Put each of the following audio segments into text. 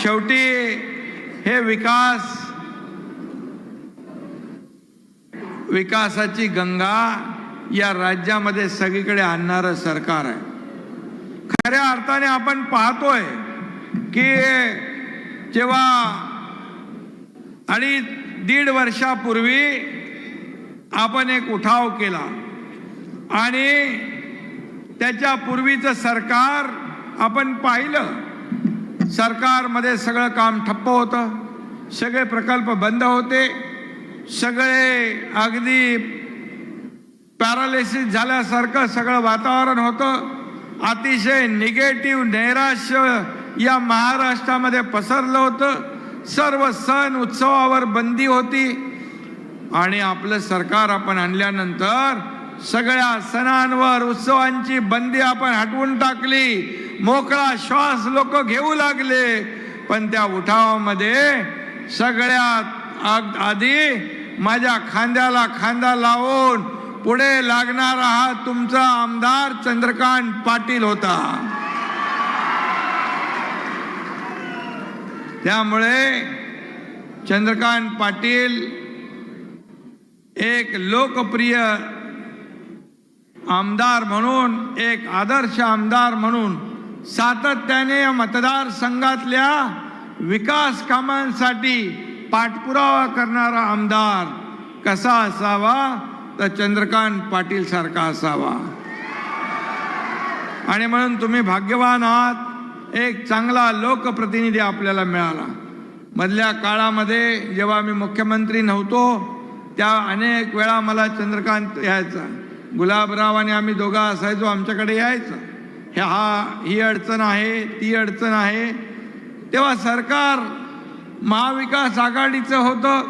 शेवटी हे विकास विकासाची गंगा या राज्यामध्ये सगळीकडे आणणारं सरकार आहे. खऱ्या अर्थाने आपण पाहतोय की जेव्हा आणि दीड वर्षापूर्वी आपण एक उठाव केला आणि त्याच्या पूर्वीचं सरकार आपण पाहिलं सरकारमध्ये सगळं काम ठप्प होतं. सगळे प्रकल्प बंद होते. सगळे अगदी पॅरालिसिस झाल्यासारखं सगळं वातावरण होतं. अतिशय निगेटिव्ह नैराश्य या महाराष्ट्रामध्ये पसरलं होतं. सर्व सण उत्सवावर बंदी होती. आणि आपलं सरकार आपण आणल्यानंतर सगळ्या सणांवर उत्सवांची बंदी आपण हटवून टाकली. मोकळा श्वास लोक घेऊ लागले. पण त्या उठावामध्ये सगळ्यात आधी माझ्या खांद्याला खांदा लावून पुढे लागणारा हा तुमचा आमदार चंद्रकांत पाटील होता. त्यामुळे चंद्रकांत पाटील एक लोकप्रिय आमदार म्हणून एक आदर्श आमदार म्हणून सातत्याने या मतदारसंघातल्या विकास कामांसाठी पाठपुरावा करणारा आमदार कसा असावा? तर चंद्रकांत पाटील सारखा असावा. आणि म्हणून तुम्ही भाग्यवान आहात. एक चांगला लोकप्रतिनिधी आपल्याला मिळाला. मधल्या काळामध्ये जेव्हा मी मुख्यमंत्री नव्हतो त्या अनेक वेळा मला चंद्रकांत यायचा. गुलाबराव आणि आम्ही दोघा असायचो आमच्याकडे यायचं. ह्या हा ही अडचण आहे ती अडचण आहे. तेव्हा सरकार महाविकास आघाडीचं होतं.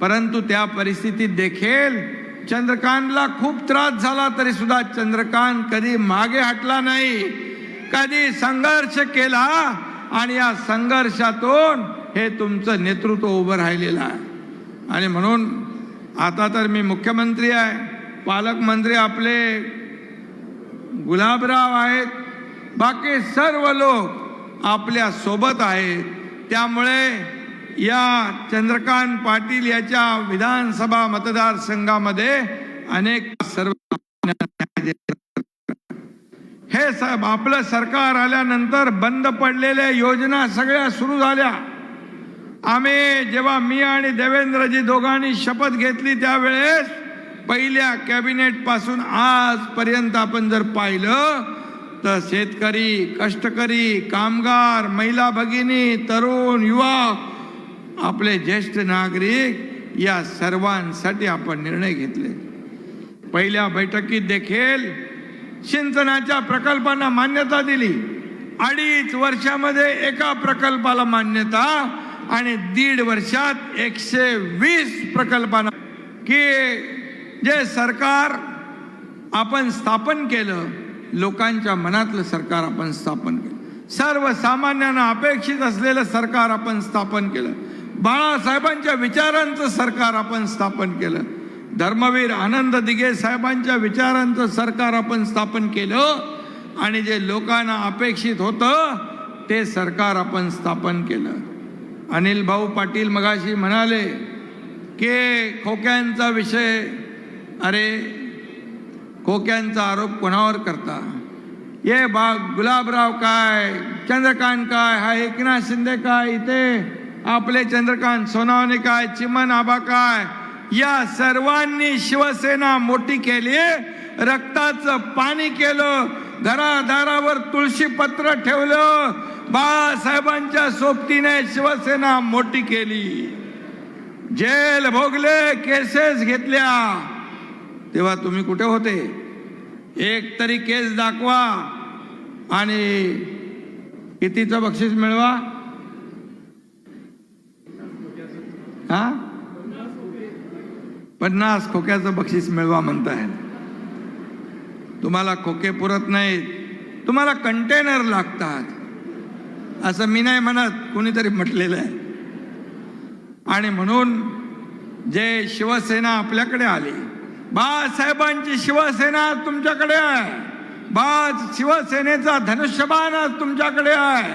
परंतु त्या परिस्थितीत देखील चंद्रकांतला खूप त्रास झाला तरी सुद्धा चंद्रकांत कधी मागे हटला नाही. कधी संघर्ष केला आणि या संघर्षातून हे तुमचं नेतृत्व उभं राहिलेलं आहे. आणि म्हणून आता तर मी मुख्यमंत्री आहे पालकमंत्री आपले गुलाबराव आहेत. बाकी सर्व लोक आपल्यासोबत आहेत. त्यामुळे या चंद्रकांत पाटील याच्या विधानसभा मतदारसंघामध्ये अनेक सर्व हे साहेब आपलं सरकार आल्यानंतर बंद पडलेल्या योजना सगळ्या सुरू झाल्या. आम्ही जेव्हा मी आणि देवेंद्रजी दोघांनी शपथ घेतली त्यावेळेस पहिल्या कॅबिनेटपासून आजपर्यंत आपण जर पाहिलं तर शेतकरी कष्टकरी कामगार महिला भगिनी तरुण युवा आपले ज्येष्ठ नागरिक या सर्वांसाठी आपण निर्णय घेतले. पहिल्या बैठकीत देखील सिंचनाच्या प्रकल्पांना मान्यता दिली. अडीच वर्षामध्ये एका प्रकल्पाला मान्यता आणि दीड वर्षात एकशे वीस प्रकल्पांना की जे सरकार आपण स्थापन केलं लोकांच्या मनातलं सरकार आपण स्थापन केलं. सर्वसामान्यांना अपेक्षित असलेलं सरकार आपण स्थापन केलं. बाळासाहेबांच्या विचारांचं सरकार आपण स्थापन केलं. धर्मवीर आनंद दिघे साहेबांच्या विचारांचं सरकार आपण स्थापन केलं आणि जे लोकांना अपेक्षित होतं ते सरकार आपण स्थापन केलं. अनिल भाऊ पाटील मगाशी म्हणाले की खोक्यांचा विषय अरे खोक्यांचा आरोप कोणावर करता? ये बा गुलाबराव काय चंद्रकांत काय हा एकनाथ शिंदे काय इथे आपले चंद्रकांत सोनावणे काय चिमन आबा काय या सर्वांनी शिवसेना मोठी केली रक्ताचं पाणी केलं घरादारावर तुळशी पत्र ठेवलं बाळासाहेबांच्या सोबतीने शिवसेना मोठी केली. जेल भोगले केसेस घेतल्या तेव्हा तुम्ही कुठे होते? एक तरी केस दाखवा आणि कितीचं बक्षीस मिळवा? हा? पन्नास खोक्याचं बक्षीस मिळवा म्हणताय. तुम्हाला खोके पुरत नाहीत. तुम्हाला कंटेनर लागतात. असं मी नाही म्हणत कुणीतरी म्हटलेलं आहे. आणि म्हणून जे शिवसेना आपल्याकडे आली बाळासाहेबांची शिवसेना आज तुमच्याकडे आहे. बा शिवसेनेचा धनुष्यबाण आज तुमच्याकडे आहे.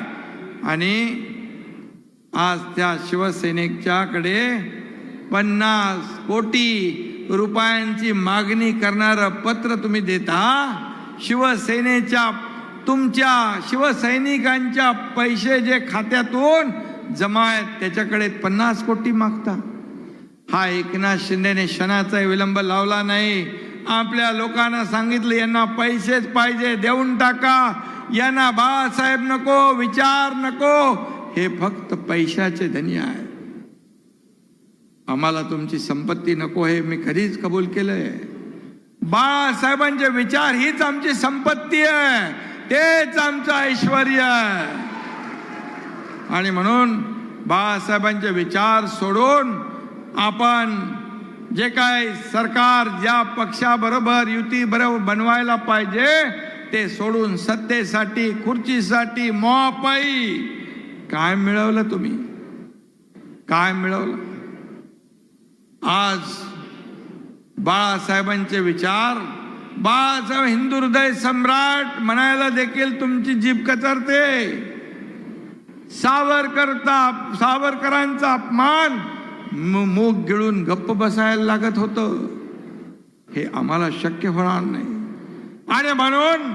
आणि आज त्या शिवसैनिकच्याकडे पन्नास कोटी रुपयांची मागणी करणारं पत्र तुम्ही देता शिवसेनेच्या तुमच्या शिवसैनिकांच्या पैसे जे खात्यातून जमा आहेत त्याच्याकडे पन्नास कोटी मागता. हा एकनाथ शिंदेने क्षणाचा विलंब लावला नाही. आपल्या लोकांना सांगितलं यांना पैसेच पाहिजे देऊन टाका. यांना बाळासाहेब नको विचार नको. हे फक्त पैशाचे धनी आहे आम्हाला तुमची संपत्ती नको हे मी कधीच कबूल केलंय बाळासाहेबांचे विचार हीच आमची संपत्ती आहे. तेच आमचं ऐश्वर आहे. आणि म्हणून बाळासाहेबांचे विचार सोडून आपण जे काय सरकार ज्या पक्षाबरोबर युती बरोबर बनवायला पाहिजे ते सोडून सत्तेसाठी खुर्चीसाठी मोपाई. काय मिळवलं तुम्ही? काय मिळवलं? आज बाळासाहेबांचे विचार बाळासाहेब हिंदू हृदय सम्राट म्हणायला देखील तुमची जीभ कचरते. सावरकरचा सावरकरांचा अपमान मूग गिळून गप्प बसायला लागत होतं. हे आम्हाला शक्य होणार नाही. आणि म्हणून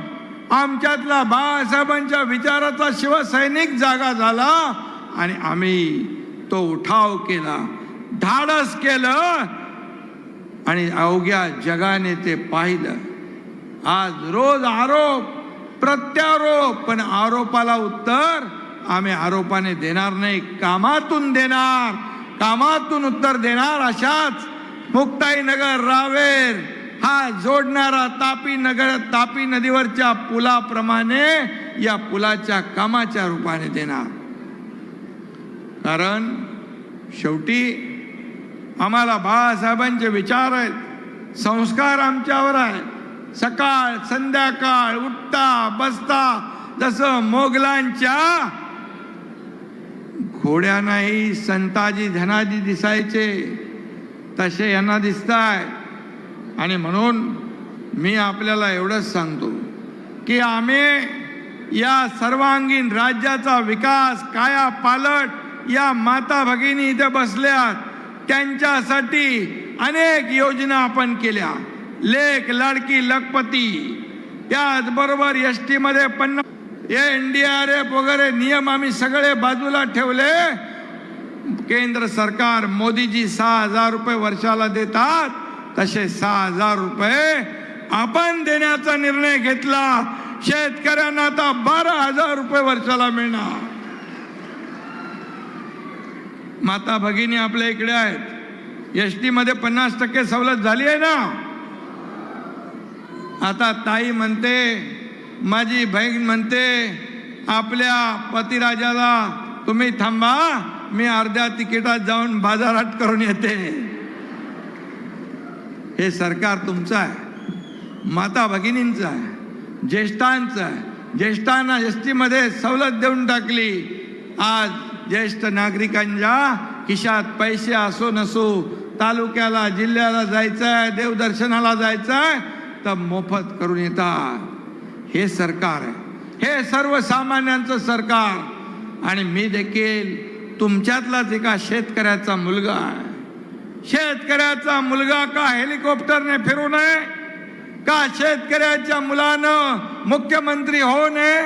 आमच्यातला बाळासाहेबांच्या विचाराचा शिवसैनिक जागा झाला आणि आम्ही तो उठाव केला. धाडस केलं आणि अवघ्या जगाने ते पाहिलं. आज रोज आरोप प्रत्यारोप पण आरोपाला उत्तर आम्ही आरोपाने देणार नाही कामातून देणार. कामातून उत्तर देणार अशाच मुक्ताईनगर रावेर. हा जोडणारा तापी नगर तापी नदीवरच्या पुलाप्रमाणे या पुलाच्या कामाच्या रूपाने देणार. कारण शेवटी आम्हाला बाळासाहेबांचे विचार आहेत संस्कार आमच्यावर आहेत. सकाळ संध्याकाळ उठता बसता जसं मोगलांच्या घोड्यांनाही संताजी धनाजी दिसायचे. तसे यांना दिसताय. आणि म्हणून मी आपल्याला एवढंच सांगतो की आम्ही या सर्वांगीण राज्याचा विकास काया पालट या माता भगिनी इथे बसल्या त्यांच्यासाठी अनेक योजना आपण केल्या. लेख लाडकी लखपती. त्याचबरोबर एस टीमध्ये पन्नास हे एन डी आर एफ वगैरे नियम आम्ही सगळे बाजूला ठेवले. केंद्र सरकार मोदीजी सहा हजार रुपये वर्षाला देतात. तसे सहा हजार रुपये आपण देण्याचा निर्णय घेतला. शेतकऱ्यांना आता बारा हजार रुपये वर्षाला मिळणार. माता भगिनी आपल्या इकडे आहेत. एस टी मध्ये पन्नास टक्के सवलत झाली आहे ना? आता ताई म्हणते माझी बहीण म्हणते आपल्या पतिराजाला तुम्ही थांबा मी अर्ध्या तिकिटात जाऊन बाजारात करून येते. हे सरकार तुमचं आहे. माता भगिनींचं आहे. ज्येष्ठांचं आहे. ज्येष्ठांना एस टीमध्ये सवलत देऊन टाकली. आज ज्येष्ठ नागरिकांच्या खिशात पैसे असो नसो तालुक्याला जिल्ह्याला जायचं आहे देवदर्शनाला जायचं आहे तर मोफत करून येतात. हे सरकार आहे. हे सर्वसामान्यांचं सरकार. आणि मी देखील तुमच्यातलाच एका शेतकऱ्याचा मुलगा आहे. शेतकऱ्याचा मुलगा का हेलिकॉप्टरने फिरू नये? का शेतकऱ्याच्या मुलानं मुख्यमंत्री होऊ नये?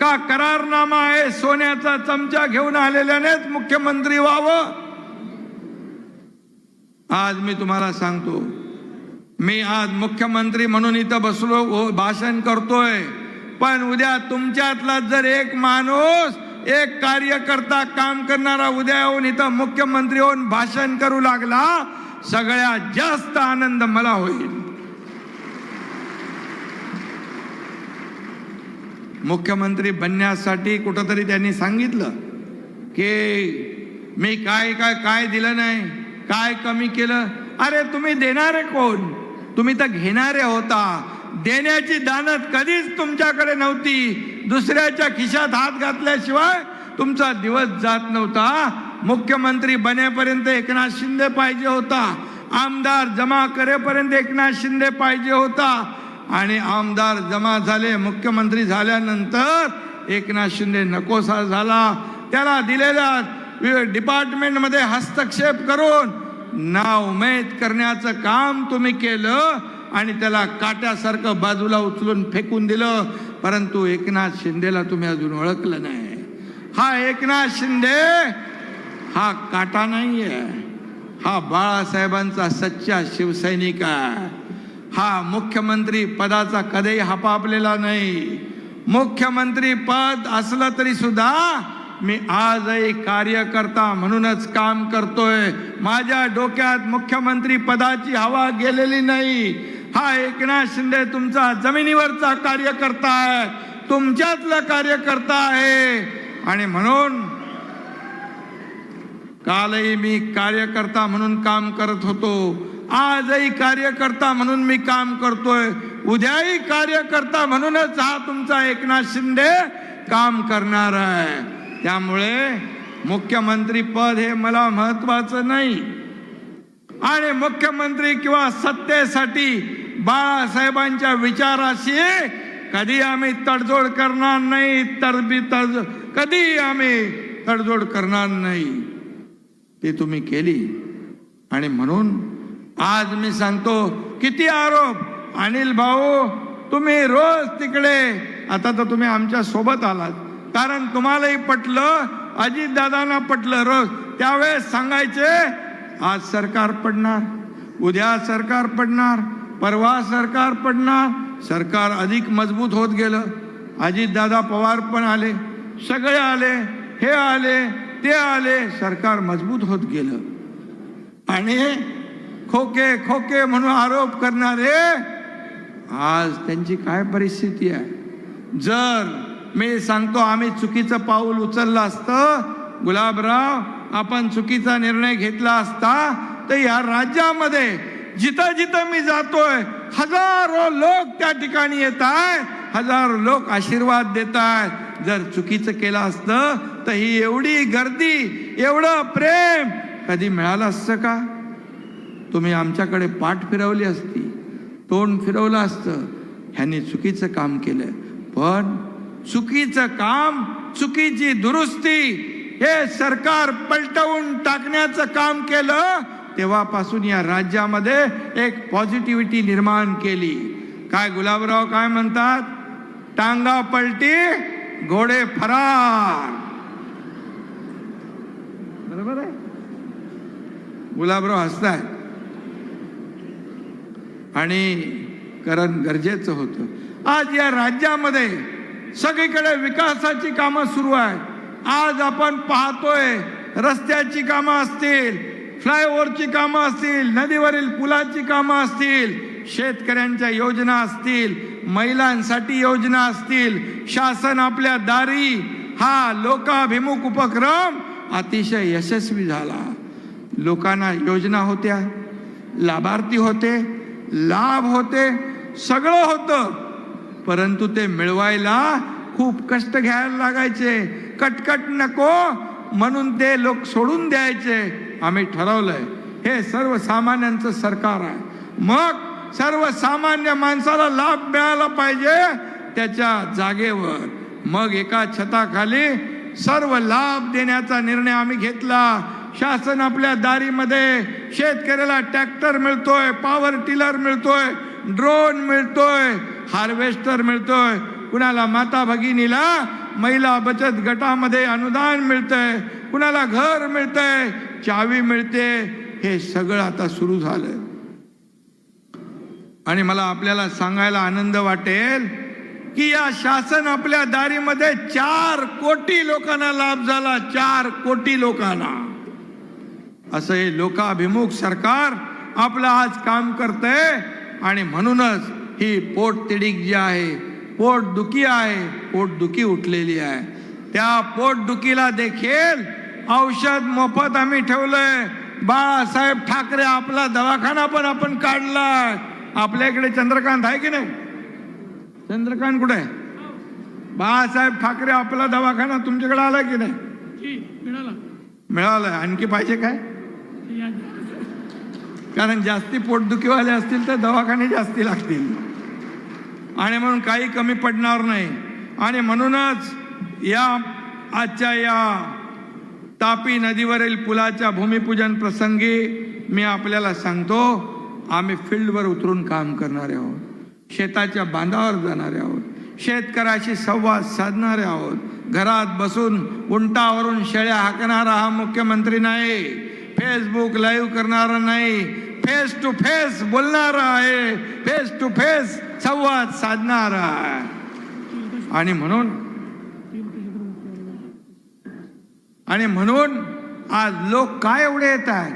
का करारनामा आहे सोन्याचा चमचा घेऊन आलेल्यानेच मुख्यमंत्री व्हावं? आज मी तुम्हाला सांगतो मी आज मुख्यमंत्री म्हणून इथं बसलो हो- भाषण करतोय. पण उद्या तुमच्यातला जर एक माणूस एक कार्यकर्ता काम करणारा उद्या येऊन इथं मुख्यमंत्री होऊन भाषण करू लागला सगळ्यात जास्त आनंद मला होईल. मुख्यमंत्री बनण्यासाठी कुठंतरी त्यांनी सांगितलं की मी काय काय काय दिलं नाही काय कमी केलं? अरे तुम्ही देणारे कोण? तुम्ही तर घेणारे होता. देण्याची दानत कधीच तुमच्याकडे नव्हती. दुसऱ्याच्या खिशात हात घातल्याशिवाय तुमचा दिवस जात नव्हता. मुख्यमंत्री बनेपर्यंत एकनाथ शिंदे पाहिजे होता. आमदार जमा करेपर्यंत एकनाथ शिंदे पाहिजे होता. आणि आमदार जमा झाले मुख्यमंत्री झाल्यानंतर एकनाथ शिंदे नकोसा झाला. त्याला दिलेल्या डिपार्टमेंटमध्ये हस्तक्षेप करून नाउमेद करण्याचं काम तुम्ही केलं आणि त्याला काट्यासारखं बाजूला उचलून फेकून दिलं. परंतु एकनाथ शिंदेला तुम्ही अजून ओळखलं नाही. हा एकनाथ शिंदे हा काटा नाहीये. हा बाळासाहेबांचा सच्चा शिवसैनिक आहे. हा मुख्यमंत्री पदाचा कधीही हपापलेला नाही. मुख्यमंत्री पद असलं तरी सुद्धा मी आजही कार्यकर्ता म्हणूनच काम करतोय. माझ्या डोक्यात मुख्यमंत्री पदाची हवा गेलेली नाही. हा एकनाथ शिंदे तुमचा जमिनीवरचा कार्यकर्ता आहे. तुमच्यातला कार्यकर्ता आहे. आणि म्हणून कालही मी कार्यकर्ता म्हणून काम करत होतो. आजही कार्यकर्ता म्हणून मी काम करतोय. उद्याही कार्यकर्ता म्हणूनच हा तुमचा एकनाथ शिंदे काम करणार आहे. त्यामुळे मुख्यमंत्री पद हे मला महत्वाचं नाही. आणि मुख्यमंत्री किंवा सत्तेसाठी बाळासाहेबांच्या विचाराशी कधी आम्ही तडजोड करणार नाही तरबी तडजोड कधी आम्ही तडजोड करणार नाही. ते तुम्ही केली. आणि म्हणून आज मी सांगतो किती आरोप. अनिल भाऊ तुम्ही रोज तिकडे आता तर तुम्ही आमच्यासोबत आलात. कारण तुम्हालाही पटलं अजितदादांना पटलं. रोज त्यावेळेस सांगायचे आज सरकार पडणार उद्या सरकार पडणार परवा सरकार पडणार सरकार अधिक मजबूत होत गेलं. अजितदादा पवार पण आले सगळे आले हे आले ते आले सरकार मजबूत होत गेलं. आणि खोके खोके म्हणून आरोप करणारे आज त्यांची काय परिस्थिती आहे? जर मी सांगतो आम्ही चुकीचं पाऊल उचललं असतं. गुलाबराव आपण चुकीचा निर्णय घेतला असता तर या राज्यामध्ये जिथं जिथं मी जातोय हजारो लोक त्या ठिकाणी येत आहेत. हजारो लोक आशीर्वाद देत आहेत. जर चुकीचं केलं असतं तर ही एवढी गर्दी एवढं प्रेम कधी मिळालं असतं का? तुम्ही आमच्याकडे पाठ फिरवली असती तोंड फिरवलं असतं ह्यांनी चुकीचं काम केलं. पण चुकीचं काम चुकीची दुरुस्ती हे सरकार पलटवून टाकण्याचं काम केलं तेव्हापासून या राज्यामध्ये एक पॉझिटिव्हिटी निर्माण केली. काय गुलाबराव काय म्हणतात? टांगा पलटी घोडे फरार. बरोबर आहे? गुलाबराव हसताय आणि करण गरजेचं होतं. आज या राज्यामध्ये सगळीकडे विकासाची कामं सुरू आहेत. आज आपण पाहतोय रस्त्याची कामं असतील फ्लायओव्हरची कामं असतील नदीवरील पुलाची कामं असतील शेतकऱ्यांच्या योजना असतील महिलांसाठी योजना असतील शासन आपल्या दारी हा लोकाभिमुख उपक्रम अतिशय यशस्वी झाला. लोकांना योजना होत्या लाभार्थी होते लाभ होते सगळं होतं. परंतु ते मिळवायला खूप कष्ट घ्यायला लागायचे. कटकट नको म्हणून ते लोक सोडून द्यायचे. आम्ही ठरवलंय. हे सर्वसामान्यांचं सरकार आहे. मग सर्वसामान्य माणसाला लाभ मिळाला पाहिजे त्याच्या जागेवर. मग एका छताखाली सर्व लाभ देण्याचा निर्णय आम्ही घेतला. शासन आपल्या दारीमध्ये शेतकऱ्याला ट्रॅक्टर मिळतोय पॉवर टिलर मिळतोय ड्रोन मिळतोय हार्वेस्टर मिळतोय. कुणाला माता भगिनीला महिला बचत गटामध्ये अनुदान मिळतंय. कुणाला घर मिळतंय. चावी मिळते. हे सगळं आता सुरू झालंय. आणि मला आपल्याला सांगायला आनंद वाटेल की या शासन आपल्या दारीमध्ये चार कोटी लोकांना लाभ झाला. चार कोटी लोकांना. असं हे लोकाभिमुख सरकार आपलं आज काम करतंय. आणि म्हणूनच ही पोटतिडीक जी आहे पोटदुखी आहे पोटदुखी उठलेली आहे. त्या पोटदुखीला देखील औषध मोफत आम्ही ठेवलंय. बाळासाहेब ठाकरे आपला दवाखाना पण आपण काढलाय. आपल्या इकडे चंद्रकांत आहे की नाही? चंद्रकांत कुठे? आहे बाळासाहेब ठाकरे आपला दवाखाना तुमच्याकडे आला की नाही? मिळाला. मिळालाय. आणखी पाहिजे काय? कारण जास्ती पोटदुखीवाले असतील तर दवाखाने जास्ती लागतील. आणि म्हणून काही कमी पडणार नाही. आणि म्हणूनच या आजच्या या तापी नदीवरील पुलाच्या भूमिपूजन प्रसंगी मी आपल्याला सांगतो आम्ही फील्डवर उतरून काम करणारे आहोत. शेताच्या बांधावर जाणारे आहोत. शेतकऱ्याशी संवाद साधणारे आहोत. घरात बसून उंटावरून शेळ्या हाकणारा हा मुख्यमंत्री नाही. फेसबुक लाईव्ह करणारा नाही. फेस टू फेस बोलणारा आहे. फेस टू फेस संवाद साधणारा आहे. आणि म्हणून आणि म्हणून आज लोक का एवढे येत आहेत?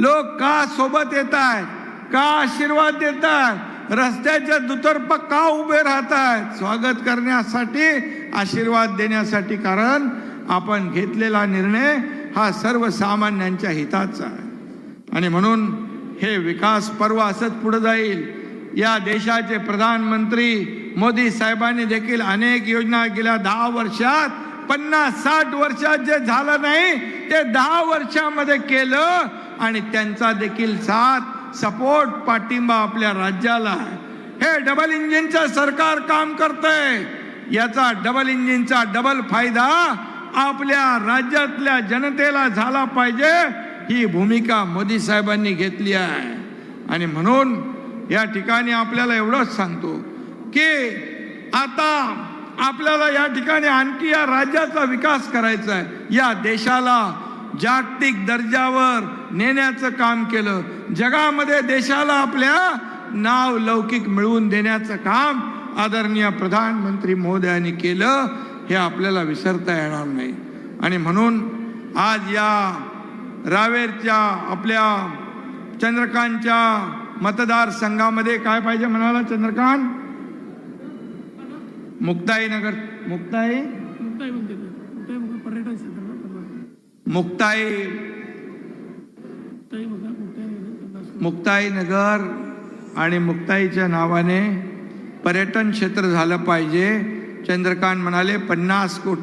लोक का सोबत येत आहेत? का आशीर्वाद देत आहेत? रस्त्याच्या दुतर्फ का उभे राहत आहेत? स्वागत करण्यासाठी आशीर्वाद देण्यासाठी कारण आपण घेतलेला निर्णय हा सर्वसामान्यांच्या हिताचा आहे. आणि म्हणून हे विकास पर्व असंच पुढे जाईल. या देशाचे प्रधानमंत्री मोदी साहेबांनी देखील अनेक योजना गेल्या दहा वर्षात पन्नास साठ वर्षात जे झालं नाही ते दहा वर्षामध्ये केलं. आणि त्यांचा देखील साथ सपोर्ट पाठिंबा आपल्या राज्याला आहे. हे डबल इंजिनचं सरकार काम करतंय. याचा डबल इंजिनचा डबल फायदा आपल्या राज्यातल्या जनतेला झाला पाहिजे. ही भूमिका मोदी साहेबांनी घेतली आहे. आणि म्हणून या ठिकाणी आपल्याला एवढंच सांगतो की आता आपल्याला या ठिकाणी आणखी या राज्याचा विकास करायचा आहे. या देशाला जागतिक दर्जावर नेण्याचं काम केलं. जगामध्ये देशाला आपल्या नाव लौकिक मिळवून देण्याचं काम आदरणीय प्रधानमंत्री महोदयांनी केलं हे आपल्याला विसरता येणार नाही. आणि म्हणून आज या रावेरच्या आपल्या चंद्रकांतच्या मतदारसंघामध्ये काय पाहिजे म्हणाला चंद्रकांत? मुक्ताई? नगर मुक्ताई मुक्ताई. मुक्ताई नगर आणि मुक्ताईच्या नावाने पर्यटन क्षेत्र झालं पाहिजे. चंद्रकांत म्हणाले पन्नास कोटी